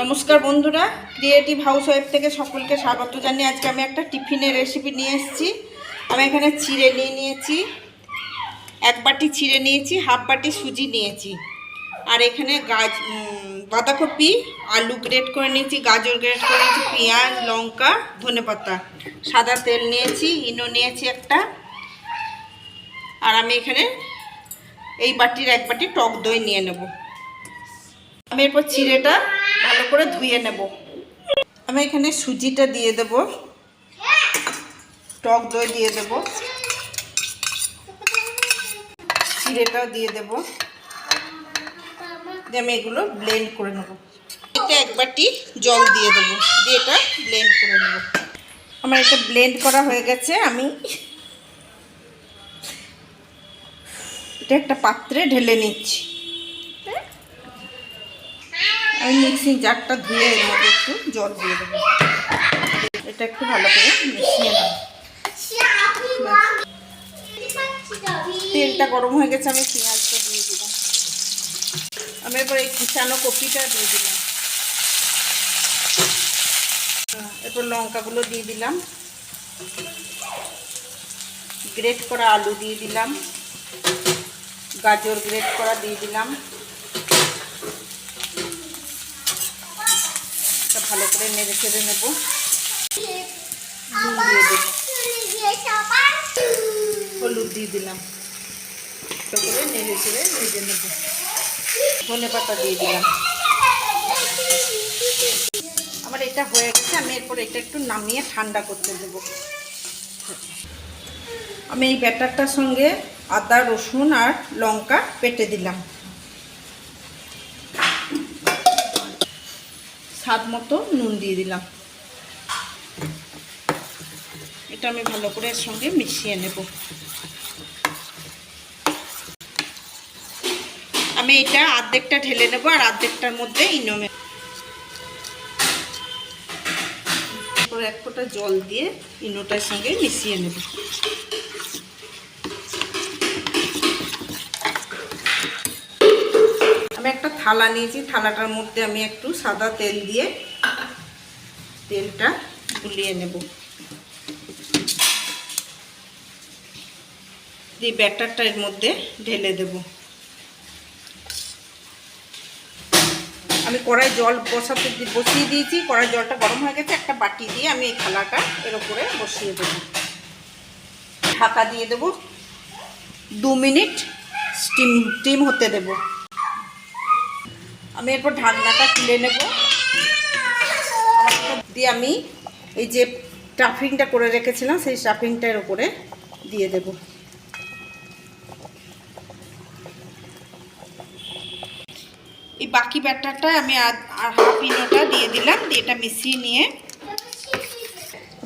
নমস্কার বন্ধুরা creative house web থেকে সকলকে স্বাগত জানিয়ে আজকে আমি একটা টিফিনের রেসিপি নিয়ে এসেছি। আমি এখানে চিড়ে নিয়ে নিয়েছি, এক বাটি চিড়ে নিয়েছি, হাফ বাটি সুজি নিয়েছি। আর এখানে গাজ বাঁধাকপি, আলু গ্রেট করে নিয়েছি, গাজর গ্রেট করে নিয়েছি, পেঁয়াজ, লঙ্কা, ধনেপাতা। সাদা তেল নিয়েছি, ইনো নিয়েছি একটা। আর আমি এখানে এই বাটির এক বাটি টক দই নিয়ে নেব। আমি এরপর চিড়েটা ভালো করে ধুয়ে নেব। আমি এখানে সুজিটা দিয়ে দেব। টক দই দিয়ে দেব। চিড়েটাও দিয়ে দেব। আমি এগুলো ব্লেন্ড করে নেব। এটা এক বাটি জল দিয়ে দেব। দিয়ে এটা ব্লেন্ড করে নেব। আমার এটা ব্লেন্ড করা হয়ে গেছে। আমি এটা একটা পাত্রে ঢেলে নিচ্ছি। আমি মিক্সিং জারটা ধুয়ে এর মধ্যে একটু জল দিয়ে দেবো। এটা একটু ভালো করে মিশিয়ে নেব তেলটা গরম হয়ে গেছে, আমি পেঁয়াজটা দিয়ে দিলাম। আমি এরপর এই কুচানো কপিটা দিয়ে দিলাম। এরপর লঙ্কাগুলো দিয়ে দিলাম। গ্রেট করা আলু দিয়ে দিলাম। গাজর গ্রেট করা দিয়ে দিলাম। ভালো করে নেড়ে চেড়ে নেব। হলুদ দিয়ে দিলাম। ভালো করে নেড়ে চেড়ে ভেজে নেব। ধনে পাতা দিয়ে দিলাম। আমার এটা হয়ে গেছে আমি এরপর এটা একটু নামিয়ে ঠান্ডা করতে দেবো। আমি এই ব্যাটারটার সঙ্গে আদা রসুন আর লঙ্কা পেটে দিলাম। স্বাদ মতো নুন দিয়ে দিলাম। এটা আমি ভালো করে এর সঙ্গে মিশিয়ে নেব। আমি এটা আর্ধেকটা ঢেলে নেব আর আর্ধেকটার মধ্যে ইনোমে এক ফোঁটা জল দিয়ে ইনোটার সঙ্গে মিশিয়ে নেব আমি একটা থালা নিয়েছি, থালাটার মধ্যে আমি একটু সাদা তেল দিয়ে তেলটা গুলিয়ে নেব। দিয়ে ব্যাটারটা এর মধ্যে ঢেলে দেব। আমি কড়াই জল বসাতে বসিয়ে দিয়েছি, কড়াই জলটা গরম হয়ে গেছে, একটা বাটি দিয়ে আমি এই থালাটা এর উপরে বসিয়ে দেবো। ঢাকা দিয়ে দেবো। দু মিনিট স্টিম স্টিম হতে দেবো। আমি এরপর ঢাকনাটা তুলে নেব। দিয়ে আমি এই যে স্টাফিংটা করে রেখেছিলাম, সেই স্টাফিংটার উপরে দিয়ে দেব। এই বাকি ব্যাটারটা আমি হাফ ইনোটা দিয়ে দিলাম, দিয়ে এটা মিশিয়ে নিয়ে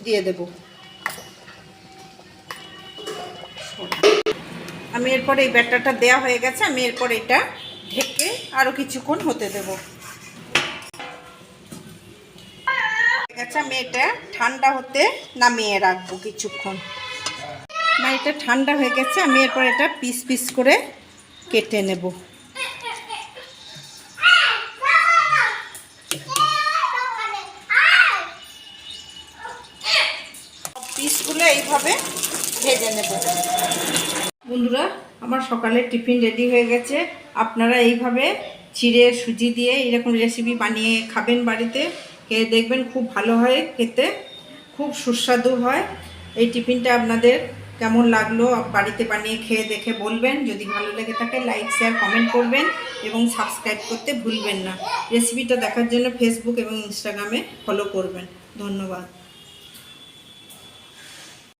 দিয়ে দেব। আমি এরপর এই ব্যাটারটা দেয়া হয়ে গেছে, আমি এরপর এটা ঢেকে আরও কিছুক্ষণ হতে দেব। আমি এটা ঠান্ডা হতে নামিয়ে রাখব কিছুক্ষণ। এটা ঠান্ডা হয়ে গেছে, আমি এরপর এটা পিস পিস করে কেটে নেব। পিসগুলো এইভাবে ভেজে নেব। বন্ধুরা আমার সকালের টিফিন রেডি হয়ে গেছে। আপনারা এইভাবে চিড়ে, সুজি দিয়ে এরকম রেসিপি বানিয়ে খাবেন বাড়িতে। খেয়ে দেখবেন খুব ভালো হয় খেতে। খুব সুস্বাদু হয়। এই টিফিনটা আপনাদের কেমন লাগল বাড়িতে বানিয়ে খেয়ে দেখে বলবেন। যদি ভালো লেগে থাকে লাইক শেয়ার কমেন্ট করবেন এবং সাবস্ক্রাইব করতে ভুলবেন না। রেসিপিটা দেখার জন্য ফেসবুক এবং ইনস্টাগ্রামে ফলো করবেন। ধন্যবাদ।